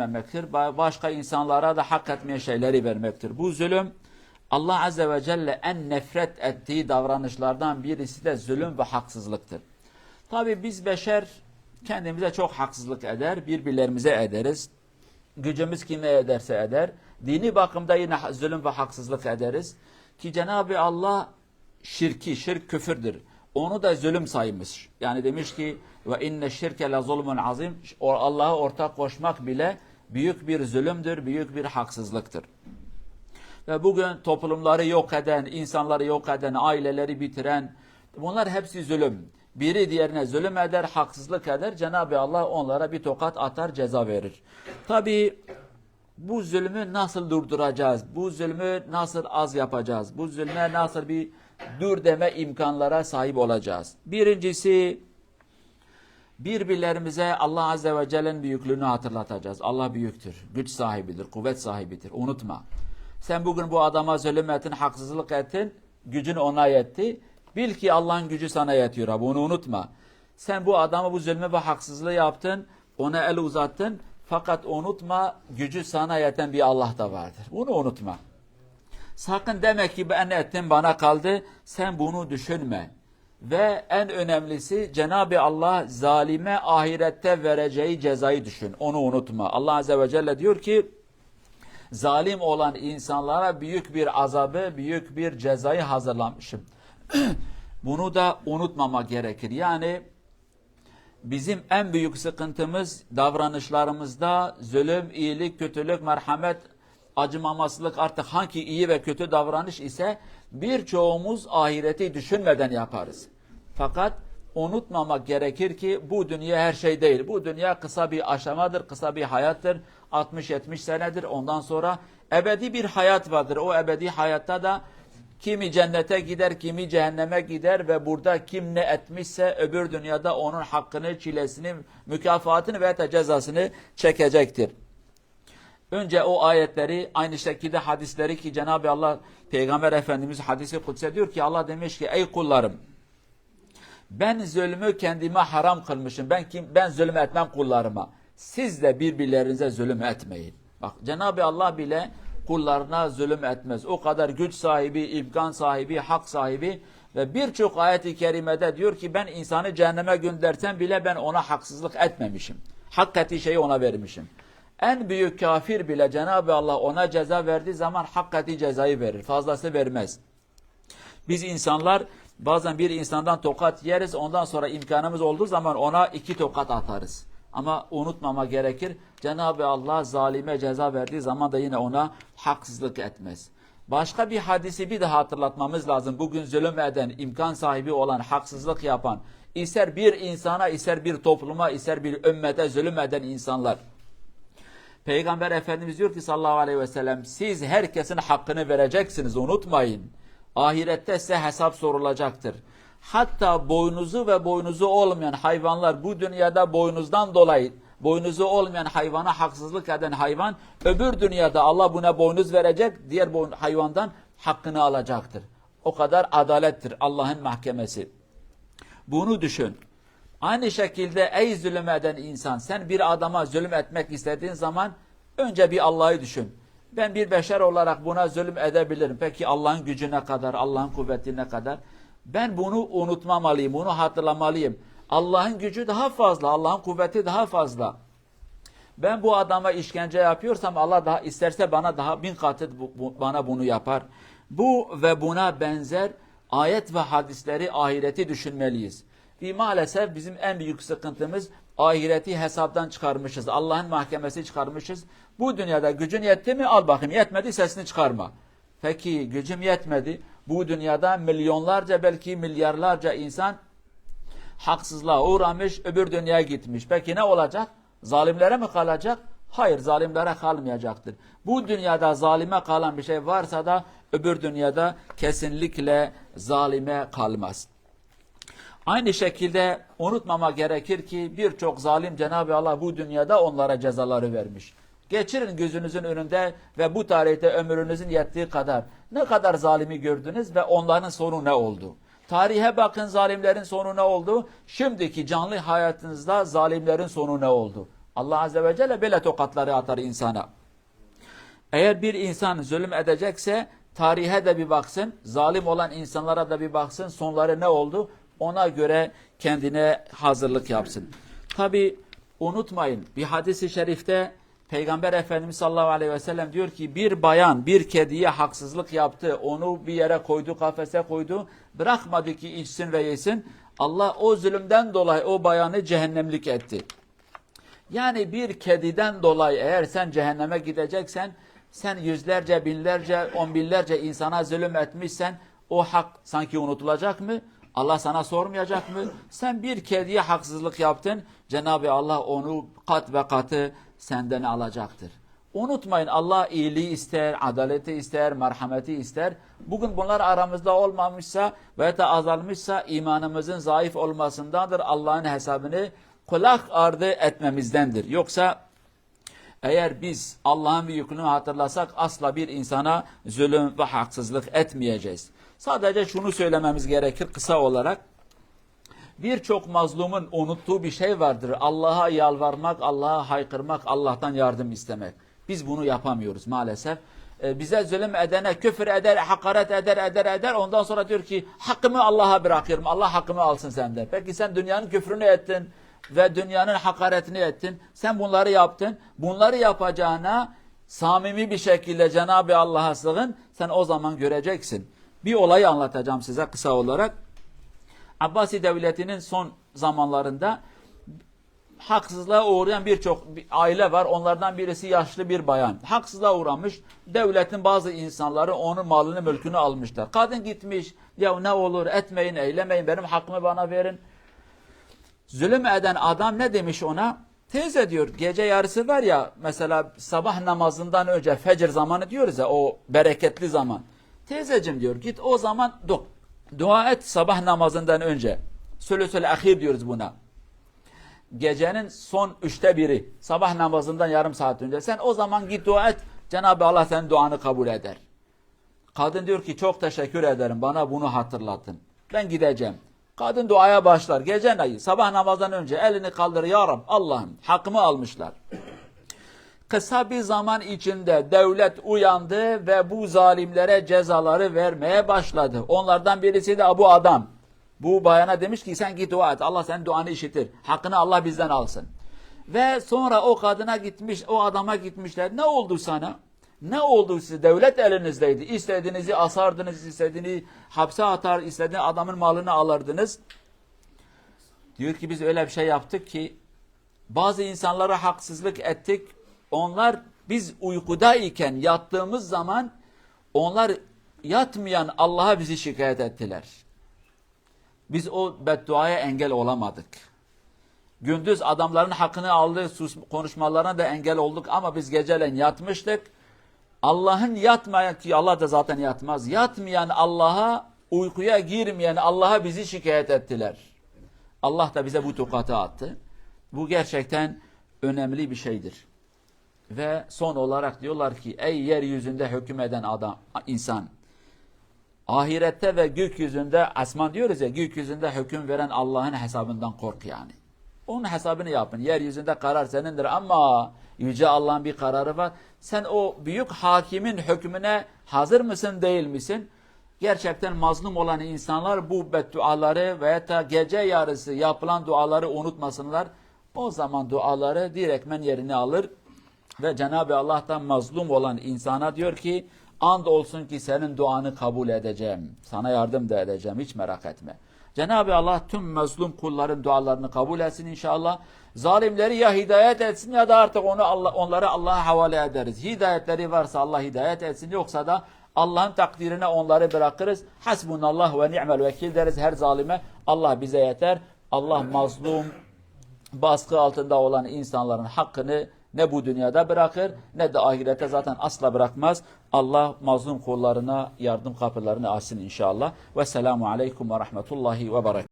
vermemektir. Ba- Başka insanlara da hak etmeyen şeyleri vermektir. Bu zulüm Allah Azze ve Celle en nefret ettiği davranışlardan birisi de zulüm ve haksızlıktır. Tabi biz beşer kendimize çok haksızlık eder, birbirlerimize ederiz. Gücümüz kime ederse eder. Dini bakımda yine zulüm ve haksızlık ederiz. Ki Cenab-ı Allah şirki, şirk küfürdür. Onu da zulüm saymış. Yani demiş ki ve inne şirke la zulmun azim. Allah'a ortak koşmak bile büyük bir zulümdür, büyük bir haksızlıktır. Ve bugün toplumları yok eden, insanları yok eden, aileleri bitiren bunlar hepsi zulüm. Biri diğerine zulüm eder, haksızlık eder. Cenab-ı Allah onlara bir tokat atar, ceza verir. Tabii bu zulmü nasıl durduracağız? Bu zulmü nasıl az yapacağız? Bu zulme nasıl bir dur deme imkanlara sahip olacağız? Birincisi birbirlerimize Allah Azze ve Celle'nin büyüklüğünü hatırlatacağız. Allah büyüktür, güç sahibidir, kuvvet sahibidir. Unutma. Sen bugün bu adama zulüm ettin, haksızlık ettin, gücün ona yetti. Bil ki Allah'ın gücü sana yetiyor. ha, Bunu unutma. Sen bu adama bu zulmü ve haksızlığı yaptın, ona el uzattın. Fakat unutma gücü sana yeten bir Allah da vardır. Bunu unutma. Sakın deme ki ben ettim bana kaldı. Sen bunu düşünme. Ve en önemlisi Cenab-ı Allah zalime ahirette vereceği cezayı düşün. Onu unutma. Allah Azze ve Celle diyor ki zalim olan insanlara büyük bir azabı, büyük bir cezayı hazırlamışım. Bunu da unutmama gerekir. Yani bizim en büyük sıkıntımız davranışlarımızda zulüm, iyilik, kötülük, merhamet, acımamasılık artık hangi iyi ve kötü davranış ise birçoğumuz ahireti düşünmeden yaparız. Fakat unutmamak gerekir ki bu dünya her şey değil. Bu dünya kısa bir aşamadır, kısa bir hayattır. 60-70 senedir. Ondan sonra ebedi bir hayat vardır. O ebedi hayatta da Kimi cennete gider, kimi cehenneme gider ve burada kim ne etmişse öbür dünyada onun hakkını, çilesini, mükafatını ve cezasını çekecektir. Önce o ayetleri aynı şekilde hadisleri ki Cenab-ı Allah Peygamber Efendimiz hadisi kutse diyor ki Allah demiş ki ey kullarım ben zulmü kendime haram kılmışım. Ben kim ben zulüm etmem kullarıma. Siz de birbirlerinize zulüm etmeyin. Bak Cenab-ı Allah bile kullarına zulüm etmez. O kadar güç sahibi, imkan sahibi, hak sahibi ve birçok ayet-i kerimede diyor ki ben insanı cehenneme göndersem bile ben ona haksızlık etmemişim. Hak ettiği şeyi ona vermişim. En büyük kafir bile Cenab-ı Allah ona ceza verdiği zaman hak ettiği cezayı verir. Fazlası vermez. Biz insanlar bazen bir insandan tokat yeriz ondan sonra imkanımız olduğu zaman ona iki tokat atarız. Ama unutmama gerekir. Cenab-ı Allah zalime ceza verdiği zaman da yine ona haksızlık etmez. Başka bir hadisi bir daha hatırlatmamız lazım. Bugün zulüm eden, imkan sahibi olan, haksızlık yapan, ister bir insana, ister bir topluma, ister bir ümmete zulüm eden insanlar. Peygamber Efendimiz diyor ki sallallahu aleyhi ve sellem siz herkesin hakkını vereceksiniz unutmayın. Ahirette size hesap sorulacaktır. Hatta boynuzu ve boynuzu olmayan hayvanlar bu dünyada boynuzdan dolayı boynuzu olmayan hayvana haksızlık eden hayvan öbür dünyada Allah buna boynuz verecek diğer boyn- hayvandan hakkını alacaktır. O kadar adalettir Allah'ın mahkemesi. Bunu düşün. Aynı şekilde ey zulüm eden insan sen bir adama zulüm etmek istediğin zaman önce bir Allah'ı düşün. Ben bir beşer olarak buna zulüm edebilirim. Peki Allah'ın gücüne kadar, Allah'ın kuvvetine kadar? Ben bunu unutmamalıyım, bunu hatırlamalıyım. Allah'ın gücü daha fazla, Allah'ın kuvveti daha fazla. Ben bu adama işkence yapıyorsam Allah daha isterse bana daha bin katı bu- bu- bana bunu yapar. Bu ve buna benzer ayet ve hadisleri ahireti düşünmeliyiz. Maalesef bizim en büyük sıkıntımız ahireti hesaptan çıkarmışız. Allah'ın mahkemesi çıkarmışız. Bu dünyada gücün yetti mi al bakayım. Yetmedi sesini çıkarma. Peki gücüm yetmedi. Bu dünyada milyonlarca belki milyarlarca insan haksızlığa uğramış, öbür dünyaya gitmiş. Peki ne olacak? Zalimlere mi kalacak? Hayır, zalimlere kalmayacaktır. Bu dünyada zalime kalan bir şey varsa da öbür dünyada kesinlikle zalime kalmaz. Aynı şekilde unutmama gerekir ki birçok zalim Cenab-ı Allah bu dünyada onlara cezaları vermiş. Geçirin gözünüzün önünde ve bu tarihte ömrünüzün yettiği kadar ne kadar zalimi gördünüz ve onların sonu ne oldu? Tarihe bakın zalimlerin sonu ne oldu? Şimdiki canlı hayatınızda zalimlerin sonu ne oldu? Allah Azze ve Celle böyle tokatları atar insana. Eğer bir insan zulüm edecekse tarihe de bir baksın, zalim olan insanlara da bir baksın, sonları ne oldu? Ona göre kendine hazırlık yapsın. Tabi unutmayın bir hadisi şerifte Peygamber Efendimiz sallallahu aleyhi ve sellem diyor ki bir bayan bir kediye haksızlık yaptı, onu bir yere koydu, kafese koydu, bırakmadı ki içsin ve yesin. Allah o zulümden dolayı o bayanı cehennemlik etti. Yani bir kediden dolayı eğer sen cehenneme gideceksen, sen yüzlerce, binlerce, on binlerce insana zulüm etmişsen, o hak sanki unutulacak mı? Allah sana sormayacak mı? Sen bir kediye haksızlık yaptın, Cenab-ı Allah onu kat ve katı senden alacaktır. Unutmayın Allah iyiliği ister, adaleti ister, merhameti ister. Bugün bunlar aramızda olmamışsa veya da azalmışsa imanımızın zayıf olmasındandır. Allah'ın hesabını kulak ardı etmemizdendir. Yoksa eğer biz Allah'ın büyüklüğünü hatırlasak asla bir insana zulüm ve haksızlık etmeyeceğiz. Sadece şunu söylememiz gerekir kısa olarak. Birçok mazlumun unuttuğu bir şey vardır. Allah'a yalvarmak, Allah'a haykırmak, Allah'tan yardım istemek. Biz bunu yapamıyoruz maalesef. Ee, bize zulüm edene küfür eder, hakaret eder, eder, eder. Ondan sonra diyor ki hakkımı Allah'a bırakıyorum. Allah hakkımı alsın senden. Peki sen dünyanın küfrünü ettin ve dünyanın hakaretini ettin. Sen bunları yaptın. Bunları yapacağına samimi bir şekilde Cenab-ı Allah'a sığın. Sen o zaman göreceksin. Bir olayı anlatacağım size kısa olarak. Abbasi devletinin son zamanlarında haksızlığa uğrayan birçok bir aile var. Onlardan birisi yaşlı bir bayan. Haksızlığa uğramış. Devletin bazı insanları onun malını mülkünü almışlar. Kadın gitmiş. Ya ne olur etmeyin eylemeyin benim hakkımı bana verin. Zulüm eden adam ne demiş ona? Teyze diyor gece yarısı var ya mesela sabah namazından önce fecr zamanı diyoruz ya o bereketli zaman. Teyzecim diyor git o zaman du dua et sabah namazından önce. Sülüsül ahir diyoruz buna. Gecenin son üçte biri sabah namazından yarım saat önce. Sen o zaman git dua et Cenab-ı Allah senin duanı kabul eder. Kadın diyor ki çok teşekkür ederim bana bunu hatırlattın. Ben gideceğim. Kadın duaya başlar. Gece neyi? Sabah namazdan önce elini kaldırır. Ya Rab Allah'ım hakkımı almışlar. Kısa bir zaman içinde devlet uyandı ve bu zalimlere cezaları vermeye başladı. Onlardan birisi de bu adam. Bu bayana demiş ki sen git dua et. Allah senin duanı işitir. Hakkını Allah bizden alsın. Ve sonra o kadına gitmiş, o adama gitmişler. Ne oldu sana? Ne oldu size? Devlet elinizdeydi. İstediğinizi asardınız, istediğini hapse atar, istediğini adamın malını alırdınız. Diyor ki biz öyle bir şey yaptık ki bazı insanlara haksızlık ettik. Onlar biz uykudayken yattığımız zaman onlar yatmayan Allah'a bizi şikayet ettiler. Biz o bedduaya engel olamadık. Gündüz adamların hakkını aldı, konuşmalarına da engel olduk ama biz gecelen yatmıştık. Allah'ın yatmayan ki Allah da zaten yatmaz. Yatmayan Allah'a, uykuya girmeyen Allah'a bizi şikayet ettiler. Allah da bize bu tokatı attı. Bu gerçekten önemli bir şeydir. Ve son olarak diyorlar ki ey yeryüzünde hüküm eden adam, insan. Ahirette ve gökyüzünde, asman diyoruz ya gökyüzünde hüküm veren Allah'ın hesabından kork yani. Onun hesabını yapın. Yeryüzünde karar senindir ama Yüce Allah'ın bir kararı var. Sen o büyük hakimin hükmüne hazır mısın değil misin? Gerçekten mazlum olan insanlar bu bedduaları veya da gece yarısı yapılan duaları unutmasınlar. O zaman duaları direktmen yerini alır. Ve Cenab-ı Allah'tan mazlum olan insana diyor ki and olsun ki senin duanı kabul edeceğim. Sana yardım da edeceğim. Hiç merak etme. Cenab-ı Allah tüm mazlum kulların dualarını kabul etsin inşallah. Zalimleri ya hidayet etsin ya da artık onu Allah, onları Allah'a havale ederiz. Hidayetleri varsa Allah hidayet etsin yoksa da Allah'ın takdirine onları bırakırız. Hasbunallah ve ni'mel vekil deriz her zalime. Allah bize yeter. Allah mazlum, baskı altında olan insanların hakkını ne bu dünyada bırakır ne de ahirete zaten asla bırakmaz. Allah mazlum kullarına yardım kapılarını açsın inşallah. Ve selamu aleyküm ve rahmetullahi ve berekatuhu.